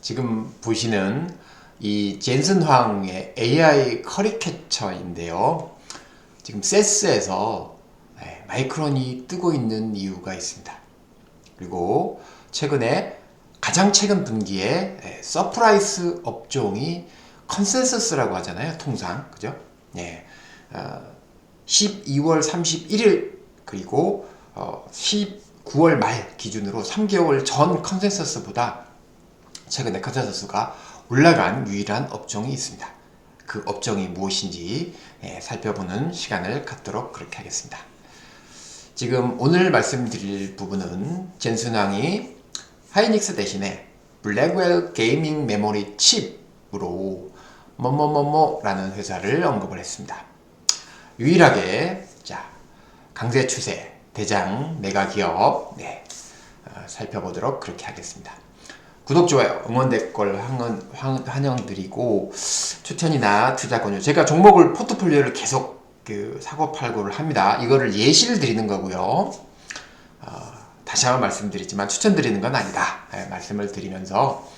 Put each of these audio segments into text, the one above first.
지금 보시는 이 젠슨 황의 AI 커리캐처인데요. 지금 세스에서 네, 마이크론이 뜨고 있는 이유가 있습니다. 그리고 최근에 가장 최근 분기에 네, 서프라이스 업종이 컨센서스라고 하잖아요. 통상 그죠? 예. 어, 12월 31일 그리고 어, 19월 말 기준으로 3개월 전 컨센서스보다 최근에 컨센서스가 올라간 유일한 업종이 있습니다. 그 업종이 무엇인지 예, 살펴보는 시간을 갖도록 그렇게 하겠습니다. 지금 오늘 말씀드릴 부분은 젠슨왕이 하이닉스 대신에 블랙웰 게이밍 메모리 칩으로 뭐뭐뭐뭐라는 회사를 언급을 했습니다. 유일하게 자 강세 추세 대장 메가 기업 네, 어, 살펴보도록 그렇게 하겠습니다. 구독, 좋아요, 응원 댓글 환영드리고 추천이나 투자 권유 제가 종목을 포트폴리오를 계속 그 사고 팔고를 합니다. 이거를 예시를 드리는 거고요. 어, 다시 한번 말씀드리지만 추천드리는 건 아니다. 예, 말씀을 드리면서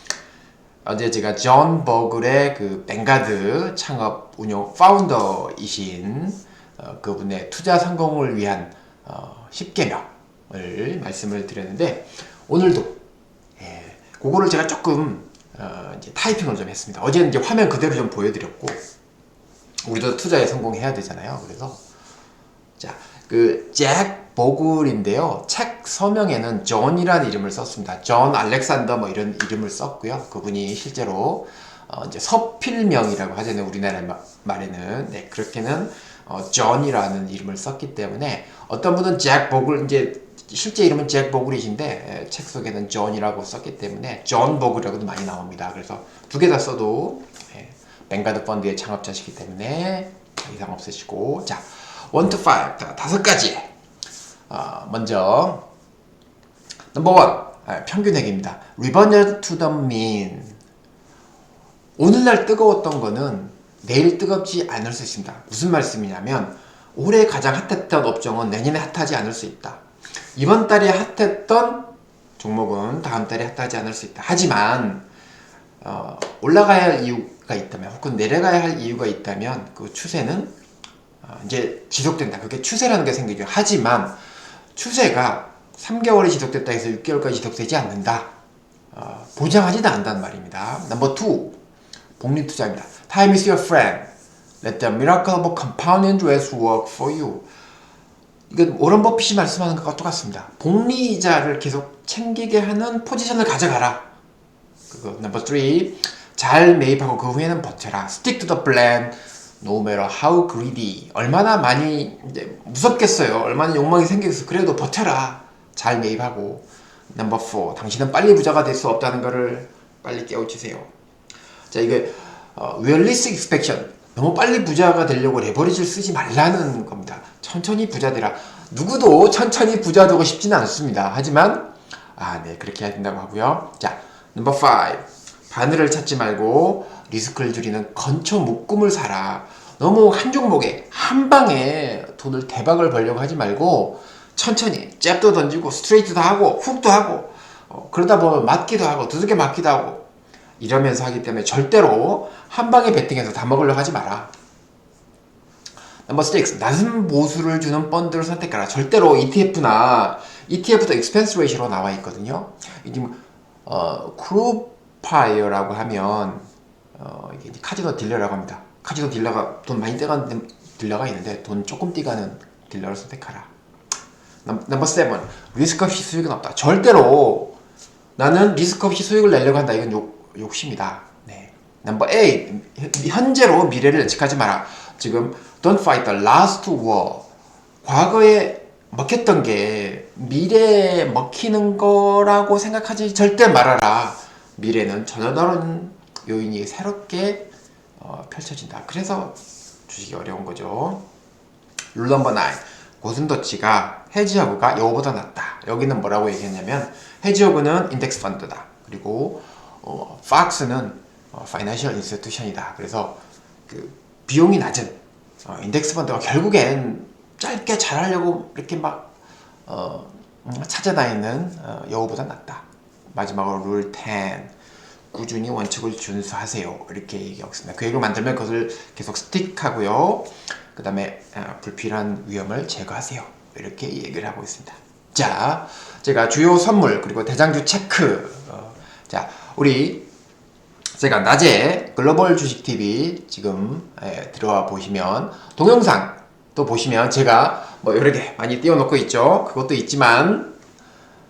어제 제가 존 버글의 그 뱅가드 창업 운영 파운더이신 어, 그분의 투자 성공을 위한 어, 10개명을 말씀을 드렸는데 오늘도 예, 그거를 제가 조금 어, 이제 타이핑을 좀 했습니다. 어제는 이제 화면 그대로 좀 보여드렸고 우리도 투자에 성공해야 되잖아요. 그래서 자, 그 잭 보글인데요. 책 서명에는 존이라는 이름을 썼습니다. 존 알렉산더 뭐 이런 이름을 썼고요. 그분이 실제로 어, 이제 서필명이라고 하잖아요. 우리나라 마- 말에는 네, 그렇게는 어, 존이라는 이름을 썼기 때문에 어떤 분은 잭 보글 이제 실제 이름은 잭 보글이신데 에, 책 속에는 존이라고 썼기 때문에 존 보글이라고도 많이 나옵니다. 그래서 두 개 다 써도 예, 뱅가드 펀드의 창업자시기 때문에 이상 없으시고 자, 1 to 5 자, 다섯 가지 어, 먼저 넘버 원 아, 평균액입니다. Reversion to the mean 오늘날 뜨거웠던 거는 내일 뜨겁지 않을 수 있습니다. 무슨 말씀이냐면 올해 가장 핫했던 업종은 내년에 핫하지 않을 수 있다. 이번 달에 핫했던 종목은 다음 달에 핫하지 않을 수 있다. 하지만 어, 올라가야 할 이유가 있다면 혹은 내려가야 할 이유가 있다면 그 추세는 어, 이제 지속된다. 그게 추세라는 게 생기죠. 하지만 추세가 3개월이 지속됐다 해서 6개월까지 지속되지 않는다. 어, 보장하지도 않는다는 말입니다. 넘버 2. 복리 투자입니다. Time is your friend. Let the miracle of compound interest work for you. 이건 오런 버핏이 말씀하는 것과 똑같습니다. 복리이자를 계속 챙기게 하는 포지션을 가져가라. 그거 넘버 3. 잘 매입하고 그 후에는 버텨라. Stick to the plan. No matter how greedy. 얼마나 많이 이제 무섭겠어요. 얼마나 욕망이 생기겠어. 그래도 버텨라. 잘 매입하고. 넘버 4. 당신은 빨리 부자가 될 수 없다는 것을 빨리 깨우치세요. 자 이게 어, realistic expectation 너무 빨리 부자가 되려고 레버리지를 쓰지 말라는 겁니다. 천천히 부자 되라. 누구도 천천히 부자 되고 싶지는 않습니다. 하지만 아 네 그렇게 해야 된다고 하고요. 자 넘버 5 바늘을 찾지 말고 리스크를 줄이는 건초 묶음을 사라. 너무 한 종목에 한 방에 돈을 대박을 벌려고 하지 말고 천천히 잽도 던지고 스트레이트도 하고 훅도 하고 어, 그러다 보면 맞기도 하고 두둑에 맞기도 하고 이러면서 하기 때문에 절대로 한 방에 베팅해서 다 먹으려고 하지 마라. 넘버 6. 낮은 보수를 주는 펀드를 선택하라. 절대로 ETF나 ETF도 expense ratio로 나와 있거든요. 이 지금 어, 크루파이어라고 하면 어, 이게 카지노 딜러라고 합니다. 카지노 딜러가 돈 많이 떼가는 딜러가 있는데 돈 조금 떼가는 딜러를 선택하라. 넘- 넘버 7. 리스크 없이 수익은 없다. 절대로 나는 리스크 없이 수익을 내려고 한다. 이건 욕, 욕심이다. 네. 넘버 8. 현재로 미래를 예측하지 마라. 지금 don't fight the last war. 과거에 먹혔던 게 미래에 먹히는 거라고 생각하지 절대 말아라. 미래는 전혀 다른 요인이 새롭게 어, 펼쳐진다. 그래서 주식이 어려운 거죠. 룰 넘버 9. 고순도치가 헤지허그가 여보다 낫다. 여기는 뭐라고 얘기했냐면 헤지허그는 인덱스 펀드다. 그리고 어, 팍스는 어, 파이낸셜 인스티튜션이다. 그래서 그 비용이 낮은 어, 인덱스 펀드가 결국엔 짧게 잘 하려고 이렇게 막 어, 음, 찾아다니는 어, 여우보다 낫다. 마지막으로 룰 10. 꾸준히 원칙을 준수하세요. 이렇게 얘기하고 있습니다. 계획을 만들면 그것을 계속 스틱하고요. 그 다음에 불필요한 위험을 제거하세요. 이렇게 얘기를 하고 있습니다. 자, 제가 주요 선물 그리고 대장주 체크. 어, 자, 우리 제가 낮에 글로벌 주식 TV 지금 예, 들어와 보시면 동영상 또 보시면 제가 뭐 여러 개 많이 띄워놓고 있죠. 그것도 있지만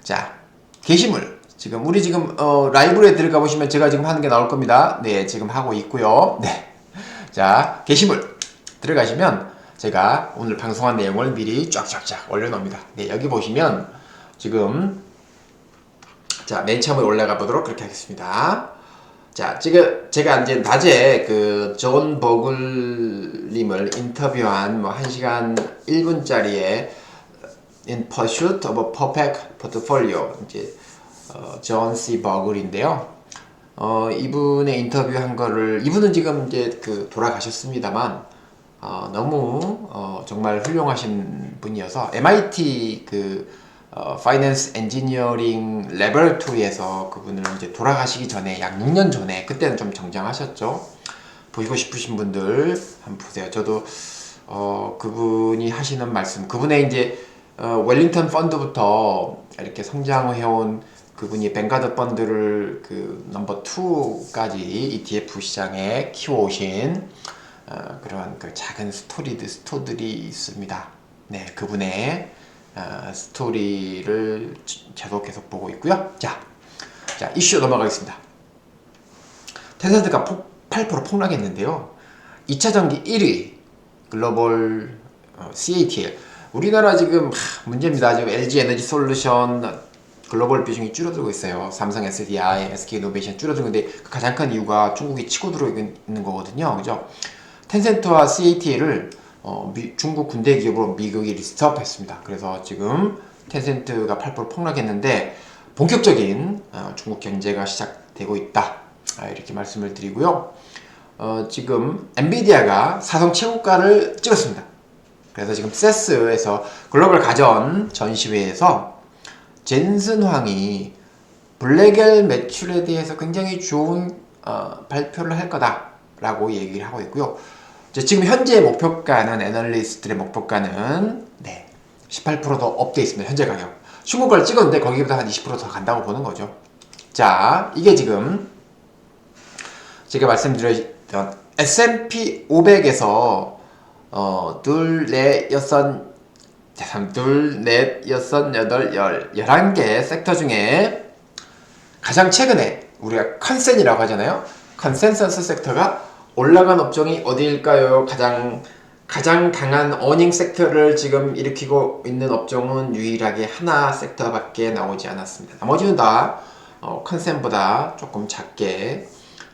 자 게시물 지금 우리 지금 어, 라이브에 들어가 보시면 제가 지금 하는 게 나올 겁니다. 네 지금 하고 있고요. 네. 자 게시물 들어가시면 제가 오늘 방송한 내용을 미리 쫙쫙쫙 올려놓습니다. 네 여기 보시면 지금 자 맨 처음에 올라가 보도록 그렇게 하겠습니다. 자, 지금 제가 이제 낮에 그 존 버글님을 인터뷰한 뭐 1시간 1분짜리의 In Pursuit of a Perfect Portfolio 이제 어, 존 C 버글인데요. 어, 이분의 인터뷰한 거를 이분은 지금 이제 그 돌아가셨습니다만 어, 너무 어, 정말 훌륭하신 분이어서 MIT 그 어, 파이낸스 엔지니어링 레버토리에서 그분을 이제 돌아가시기 전에 약 6년 전에 그때는 좀 정장하셨죠. 보시고 싶으신 분들 한번 보세요. 저도 어, 그분이 하시는 말씀, 그분의 이제 어, 웰링턴 펀드부터 이렇게 성장해온 그분이 뱅가드 펀드를 그 넘버 2까지 ETF 시장에 키워오신 어, 그런 그 작은 스토리들 스토들이 있습니다. 네, 그분의 어, 스토리를 계속 계속 보고 있고요. 자, 자 이슈 넘어가겠습니다. 텐센트가 폭, 8% 폭락했는데요. 2차 전기 1위 글로벌 어, CATL 우리나라 지금 하, 문제입니다. 지금 LG 에너지 솔루션 글로벌 비중이 줄어들고 있어요. 삼성 SDI, SK 이노베이션 줄어들는데 그 가장 큰 이유가 중국이 치고 들어오고 있는 거거든요. 그죠? 텐센트와 CATL을 어, 미, 중국 군대 기업으로 미국이 리스트업했습니다. 그래서 지금 텐센트가 8% 폭락했는데 본격적인 어, 중국 경제가 시작되고 있다. 아, 이렇게 말씀을 드리고요. 어, 지금 엔비디아가 사상 최고가를 찍었습니다. 그래서 지금 세스에서 글로벌 가전 전시회에서 젠슨 황이 블랙엘 매출에 대해서 굉장히 좋은 어, 발표를 할 거다라고 얘기를 하고 있고요. 지금 현재 목표가는 애널리스트들의 목표가는 네, 18%더 업돼 있습니다. 현재 가격. 중고가를 찍었는데 거기보다 한 20%더 간다고 보는 거죠. 자, 이게 지금 제가 말씀드렸던 S&P 500에서 어, 둘, 넷, 여섯, 둘, 넷, 여섯, 여덟, 열, 열한 개 섹터 중에 가장 최근에 우리가 컨센이라고 하잖아요. 컨센서스 섹터가 올라간 업종이 어디일까요? 가장 가장 강한 어닝 섹터를 지금 일으키고 있는 업종은 유일하게 하나 섹터밖에 나오지 않았습니다. 나머지는 다 어, 컨센보다 조금 작게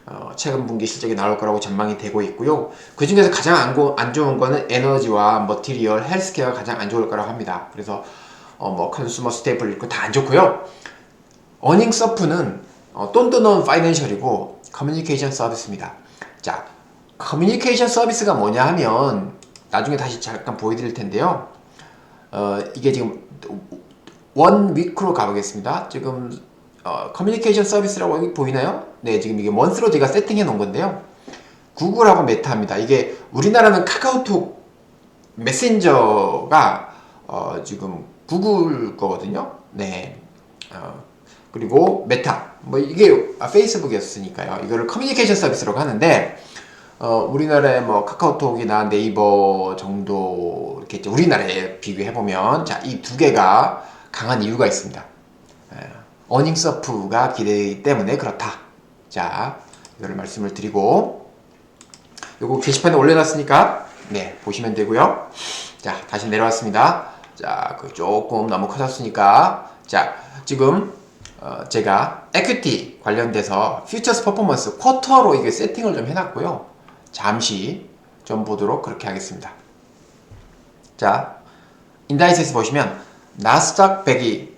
어, 최근 분기 실적이 나올 거라고 전망이 되고 있고요. 그 중에서 가장 안, 고, 안 좋은 거는 에너지와 머티리얼, 헬스케어가 가장 안 좋을 거라고 합니다. 그래서 어, 뭐 컨슈머 스테이플 있고 다 안 좋고요. 어닝 서프는 어, 돈돈은 파이낸셜이고 커뮤니케이션 서비스입니다. 자, 커뮤니케이션 서비스가 뭐냐 하면 나중에 다시 잠깐 보여드릴 텐데요. 어, 이게 지금 원 위크로 가보겠습니다. 지금 어, 커뮤니케이션 서비스라고 보이나요? 네, 지금 이게 원스로 제가 세팅해 놓은 건데요. 구글하고 메타입니다. 이게 우리나라는 카카오톡 메신저가 어, 지금 구글 거거든요. 네. 어, 그리고 메타. 뭐 이게 아, 페이스북이었으니까요. 이거를 커뮤니케이션 서비스라고 하는데 어, 우리나라의 뭐 카카오톡이나 네이버 정도 이렇게 우리나라에 비교해 보면 자, 이 두 개가 강한 이유가 있습니다. 예, 어닝 서프가 기대되기 때문에 그렇다. 자, 이거를 말씀을 드리고 요거 게시판에 올려놨으니까 네, 보시면 되고요. 자, 다시 내려왔습니다. 자, 그 조금 너무 커졌으니까 자, 지금 어, 제가 에퀴티 관련돼서 퓨처스 퍼포먼스 쿼터로 이게 세팅을 좀 해놨고요. 잠시 좀 보도록 그렇게 하겠습니다. 자, 인다이스에서 보시면 나스닥 100이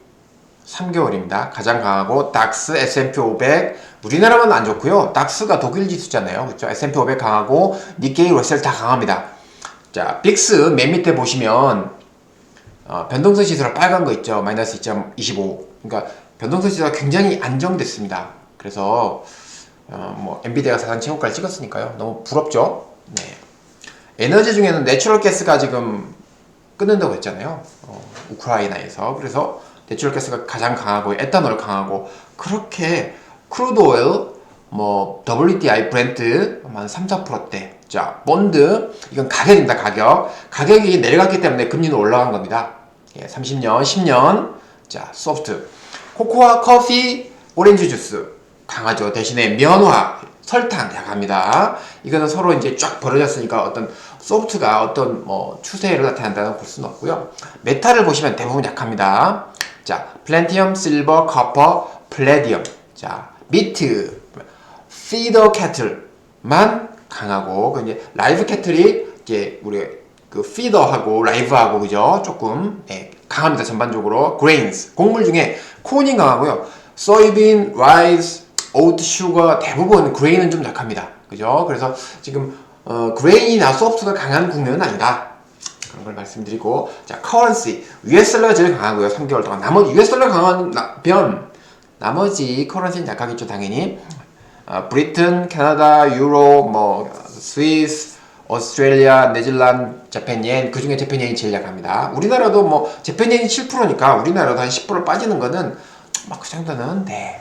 3개월입니다. 가장 강하고 닥스, S&P 500 우리나라만 안 좋고요. 닥스가 독일 지수잖아요. 그렇죠? S&P 500 강하고 니케이, 러셀 다 강합니다. 자, 빅스 맨 밑에 보시면 어, 변동성 지수라 빨간 거 있죠. 마이너스 2.25. 그러니까 변동성 지수가 굉장히 안정됐습니다. 그래서 어, 뭐 엔비디아가 사상 최고가를 찍었으니까요. 너무 부럽죠. 네. 에너지 중에는 내추럴 가스가 지금 끊는다고 했잖아요. 어, 우크라이나에서 그래서 내추럴 가스가 가장 강하고 에탄올 강하고 그렇게 크루드 오일 뭐 WTI 브렌트 한 3, 4%대. 자, 본드 이건 가격입니다. 가격. 가격이 내려갔기 때문에 금리는 올라간 겁니다. 예, 30년, 10년. 자, 소프트. 코코아, 커피, 오렌지 주스 강하죠. 대신에 면화, 설탕 약합니다. 이거는 서로 이제 쫙 벌어졌으니까 어떤 소프트가 어떤 뭐 추세를 나타낸다는 볼 수는 없고요. 메탈을 보시면 대부분 약합니다. 자, 플랜티엄, 실버, 커퍼, 플래디엄. 자, 미트, 피더 캐틀만 강하고 그 이제 라이브 캐틀이 이제 우리 그 피더하고 라이브하고 그죠 조금 네, 강합니다 전반적으로. 그레인스 곡물 중에 콘이 강하고요. 소이빈, 라이스, 오트, 슈거 대부분 그레인은 좀 약합니다. 그죠? 그래서 지금 어, 그레인이나 소프트가 강한 국면은 아니다. 그런 걸 말씀드리고. 자 커런시 US 달러가 제일 강하고요. 3개월 동안. 나머지 US 달러 강한 나, 변 나머지 커런시는 약하겠죠 당연히. 어, 브리튼, 캐나다, 유로, 뭐 스위스, 오스트레일리아, 네덜란드, 재팬yen 그 중에 재팬yen이 제일 약합니다. 우리나라도 뭐 재팬yen이 7%니까 우리나라도 한 10% 빠지는 거는 뭐그 정도는 네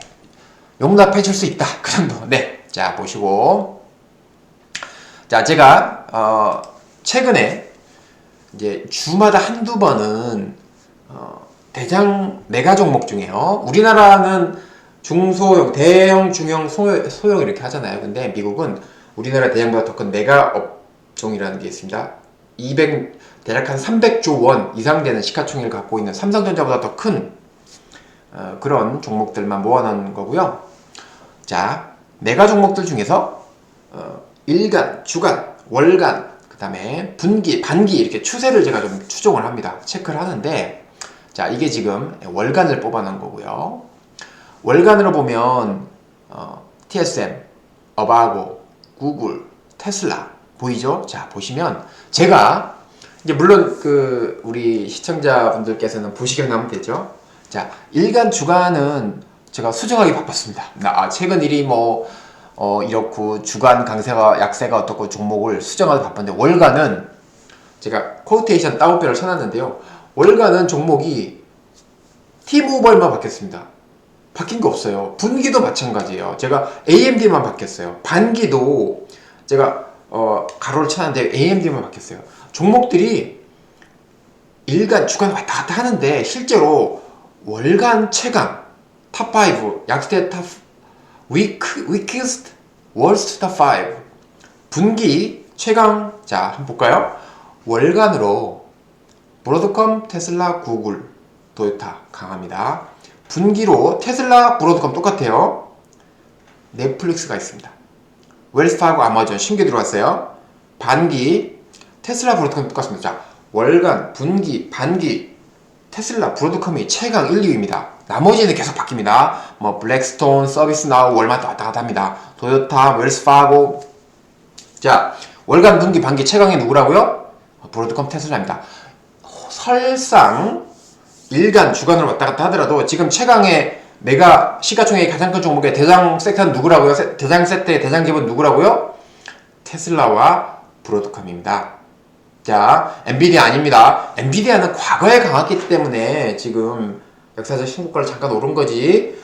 용납해 줄 수 있다 그 정도. 네, 자 보시고 자 제가 어, 최근에 이제 주마다 한두 번은 어, 대장 메가 종목 중에요. 우리나라는 중소형, 대형, 중형, 소형, 소형 이렇게 하잖아요. 근데 미국은 우리나라 대형보다 더 큰 메가 업 종이라는 게 있습니다. 200 대략 한 300조 원 이상 되는 시가총액을 갖고 있는 삼성전자보다 더큰 어, 그런 종목들만 모아놓은 거고요. 자, 메가 종목들 중에서 어, 일간, 주간, 월간, 그 다음에 분기, 반기 이렇게 추세를 제가 좀 추종을 합니다. 체크를 하는데 자, 이게 지금 월간을 뽑아놓은 거고요. 월간으로 보면 어, TSM, 어바고, 구글, 테슬라 보이죠? 자 보시면 제가 이제 물론 그 우리 시청자분들께서는 보시기만 하면 되죠. 자 일간 주간은 제가 수정하기 바빴습니다. 아 최근 일이 뭐 어, 이렇고 주간 강세가 약세가 어떻고 종목을 수정하기 바쁜데 월간은 제가 코테이션 다운표를 쳐놨는데요. 월간은 종목이 티모바일만 바뀌었습니다. 바뀐 거 없어요. 분기도 마찬가지예요. 제가 AMD만 바뀌었어요. 반기도 제가 어, 가로를 쳤는데 AMD만 바뀌었어요. 종목들이 일간, 주간 왔다 갔다 하는데 실제로 월간 최강 탑5 약세 탑 위크 위키스트 월스트 탑5 분기 최강 자 한번 볼까요? 월간으로 브로드컴, 테슬라, 구글, 도요타 강합니다. 분기로 테슬라, 브로드컴 똑같아요. 넷플릭스가 있습니다. 웰스파고 아마존 신규 들어왔어요. 반기 테슬라, 브로드컴 똑같습니다. 자, 월간, 분기, 반기 테슬라, 브로드컴이 최강 1, 2위입니다. 나머지는 계속 바뀝니다. 뭐 블랙스톤, 서비스나우, 월마트 왔다 갔다 합니다. 도요타, 웰스파고 자, 월간, 분기, 반기 최강이 누구라고요? 브로드컴, 테슬라입니다. 설상 일간 주간으로 왔다 갔다 하더라도 지금 최강의 메가 시가총액이 가장 큰 종목의 대장 섹터는 누구라고요? 세- 대장 섹터의 대장 기업은 누구라고요? 테슬라와 브로드컴입니다. 자, 엔비디아 아닙니다. 엔비디아는 과거에 강했기 때문에 지금 역사적 신고가를 잠깐 오른 거지.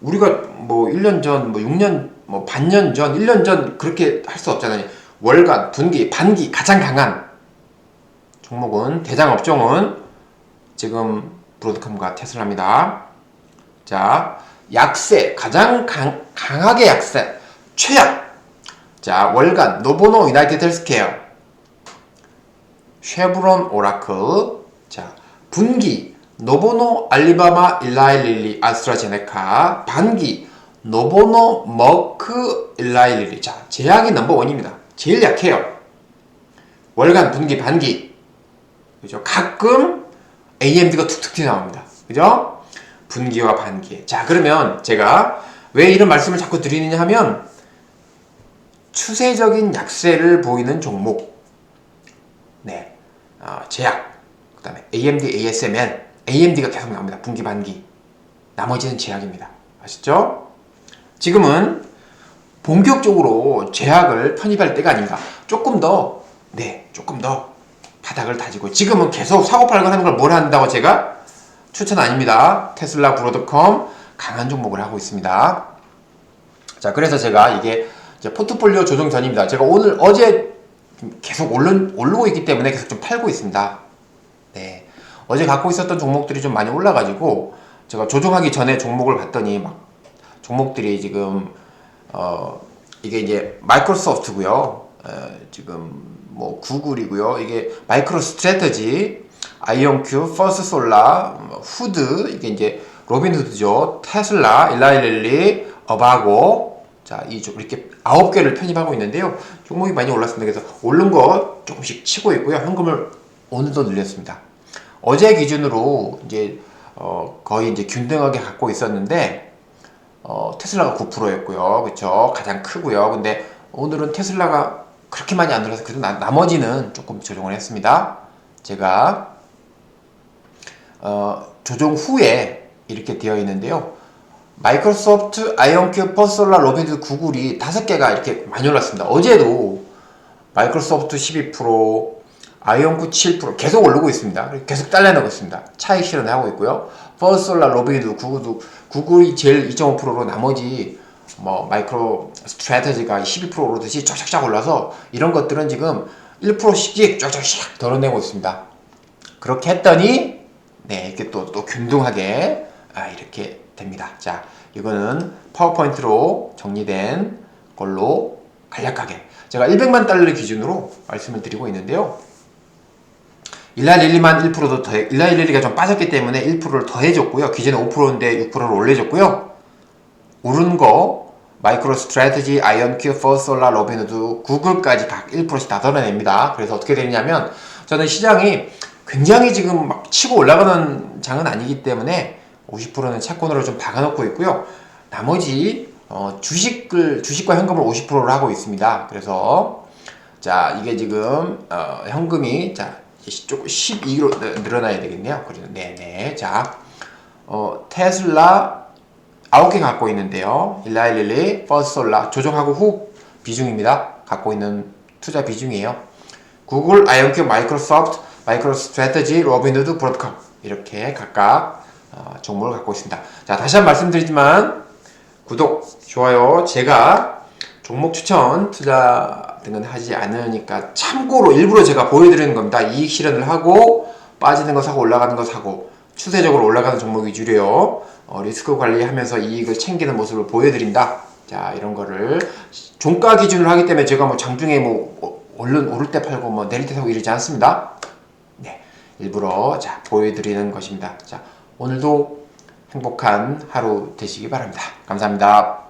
우리가 뭐 1년 전, 뭐 6년, 뭐 반년 전, 1년 전 그렇게 할 수 없잖아요. 월간, 분기, 반기 가장 강한 종목은 대장 업종은 지금 브로드컴과 테슬라입니다. 자, 약세 가장 강, 강하게 약세 최약. 자, 월간 노보노 유나이티드 헬스케어, 쉐브론 오라클. 자, 분기 노보노 알리바마 일라일릴리 아스트라제네카. 반기 노보노 머크 일라일릴리. 자, 제약이 넘버 원입니다. 제일 약해요. 월간, 분기, 반기. 그죠? 가끔 AMD가 툭툭 튀어나옵니다. 그죠? 분기와 반기. 자, 그러면 제가 왜 이런 말씀을 자꾸 드리느냐 하면 추세적인 약세를 보이는 종목. 네. 어, 제약. 그 다음에 AMD, ASML. AMD가 계속 나옵니다. 분기, 반기. 나머지는 제약입니다. 아시죠? 지금은 본격적으로 제약을 편입할 때가 아닌가. 조금 더, 네, 조금 더 바닥을 다지고 지금은 계속 사고 팔고 하는 걸 뭘 한다고 제가 추천 아닙니다. 테슬라 브로드컴 강한 종목을 하고 있습니다. 자, 그래서 제가 이게 포트폴리오 조정 전입니다. 제가 오늘 어제 계속 오르, 오르고 있기 때문에 계속 좀 팔고 있습니다. 네. 어제 갖고 있었던 종목들이 좀 많이 올라가지고 제가 조정하기 전에 종목을 봤더니 막 종목들이 지금 어 이게 이제 마이크로소프트고요. 에, 지금 뭐 구글이고요. 이게 마이크로 스트래터지, 아이온큐, 퍼스솔라, 뭐 후드 이게 이제 로빈후드죠. 테슬라, 일라일릴리, 어바고 자, 이 종- 이렇게 아홉 개를 편입하고 있는데요. 종목이 많이 올랐습니다. 그래서 오른 거 조금씩 치고 있고요. 현금을 오늘도 늘렸습니다. 어제 기준으로 이제 어, 거의 이제 균등하게 갖고 있었는데 어, 테슬라가 9%였고요. 그렇죠? 가장 크고요. 근데 오늘은 테슬라가 그렇게 많이 안 올라서 그래도 나, 나머지는 조금 조정을 했습니다. 제가 어, 조정 후에 이렇게 되어 있는데요. 마이크로소프트, 아이온큐, 퍼솔라, 로빈드, 구글이 다섯 개가 이렇게 많이 올랐습니다. 어제도 마이크로소프트 12%, 아이온큐 7% 계속 오르고 있습니다. 계속 딸려나고 있습니다. 차익 실현하고 있고요. 퍼솔라, 로빈드, 구글도 구글이 제일 2.5%로 나머지 뭐 마이크로 스트래테지가 12% 오르듯이 쫙쫙쫙 올라서 이런 것들은 지금 1%씩 쫙쫙쫙 덜어내고 있습니다. 그렇게 했더니 네 이렇게 또 또 균등하게 아, 이렇게 됩니다. 자 이거는 파워포인트로 정리된 걸로 간략하게 제가 100만 달러 기준으로 말씀을 드리고 있는데요. 일라릴리만 1%도 더 일라릴리가 좀 빠졌기 때문에 1%를 더 해줬고요. 기존에 5%인데 6%를 올려줬고요. 오른 거 마이크로 스트래티지, 아이언큐, 퍼솔라, 로빈후드, 구글까지 각 1%씩 다 덜어냅니다. 그래서 어떻게 되냐면 저는 시장이 굉장히 지금 막 치고 올라가는 장은 아니기 때문에 50%는 채권으로 좀 박아놓고 있고요. 나머지 어, 주식을 주식과 현금을 50%를 하고 있습니다. 그래서 자 이게 지금 어, 현금이 자 조금 12로 늘어나야 되겠네요. 그래서 네네 자 어, 테슬라 9개 갖고 있는데요. 일라일릴리, 퍼스솔라 조정하고 후 비중입니다. 갖고 있는 투자 비중이에요. 구글, 아이온큐, 마이크로소프트, 마이크로 스트래테지, 로빈후드, 브로드컴 이렇게 각각 어, 종목을 갖고 있습니다. 자 다시 한 번 말씀드리지만 구독, 좋아요 제가 종목 추천 투자 등은 하지 않으니까 참고로 일부러 제가 보여드리는 겁니다. 이익 실현을 하고 빠지는 거 사고 올라가는 거 사고 추세적으로 올라가는 종목 위주로요. 어, 리스크 관리하면서 이익을 챙기는 모습을 보여드린다. 자 이런 거를 종가 기준으로 하기 때문에 제가 뭐 장중에 뭐 어, 얼른 오를 때 팔고 뭐 내릴 때 사고 이러지 않습니다. 네, 일부러 자 보여드리는 것입니다. 자 오늘도 행복한 하루 되시기 바랍니다. 감사합니다.